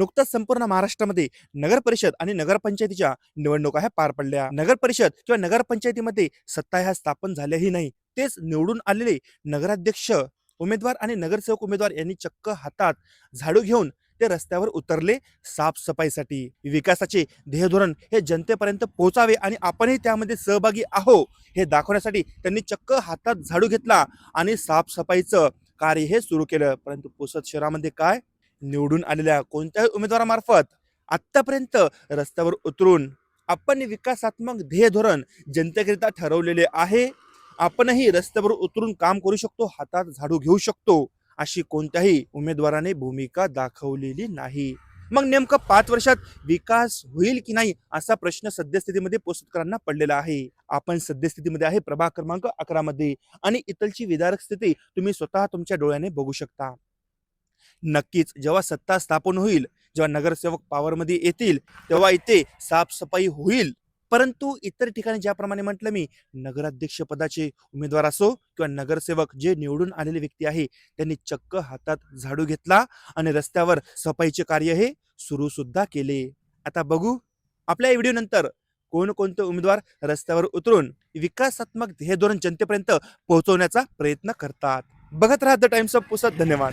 नुकताच संपूर्ण महाराष्ट्रामध्ये नगर परिषद आणि नगरपंचायतीच्या निवडणुका ह्या पार पडल्या. नगर परिषद किंवा नगरपंचायतीमध्ये सत्ता ह्या स्थापन झाल्याही नाही. तेच निवडून आलेले नगराध्यक्ष उमेदवार आणि नगरसेवक उमेदवार यांनी चक्क हातात झाडू घेऊन ते रस्त्यावर उतरले साफसफाईसाठी. विकासाचे ध्येयधोरण हे जनतेपर्यंत पोहोचावे आणि आपणही त्यामध्ये सहभागी आहो हे दाखवण्यासाठी त्यांनी चक्क हातात झाडू घेतला आणि साफसफाईचं कार्य हे सुरू केलं. परंतु पुसद शहरामध्ये काय? निवडून आलेल्या कोणत्याही उमेदवारामार्फत आत्तापर्यंत रस्त्यावर उतरून आपण विकासात्मक ध्येय धोरण जनतेकरिता ठरवलेले आहे. आपणही रस्त्यावर उतरून काम करू शकतो हातात झाडू घेऊ शकतो अशी कोणत्याही उमेदवाराने भूमिका दाखवलेली नाही. मग नेमकं पाच वर्षात विकास होईल की नाही असा प्रश्न सद्यस्थितीमध्ये पोस्टकरांना पडलेला आहे. आपण सद्यस्थितीमध्ये आहे प्रभाग क्रमांक अकरा मध्ये आणि इतरची विदारक स्थिती तुम्ही स्वतः तुमच्या डोळ्याने बघू शकता. नक्कीच जेव्हा सत्ता स्थापन होईल जेव्हा नगरसेवक पॉवरमध्ये येतील तेव्हा इथे साफसफाई होईल. परंतु इतर ठिकाणी ज्याप्रमाणे म्हटलं मी नगराध्यक्ष पदाचे उमेदवार असो किंवा नगरसेवक जे निवडून आलेले व्यक्ती आहे त्यांनी चक्क हातात झाडू घेतला आणि रस्त्यावर सफाईचे कार्य हे सुरू सुद्धा केले. आता बघू आपल्या व्हिडिओ नंतर कोणकोणते उमेदवार रस्त्यावर उतरून विकासात्मक ध्येय धोरण जनतेपर्यंत पोहोचवण्याचा प्रयत्न करतात. बघत राहा द टाइम्स ऑफ पुसत धन्यवाद.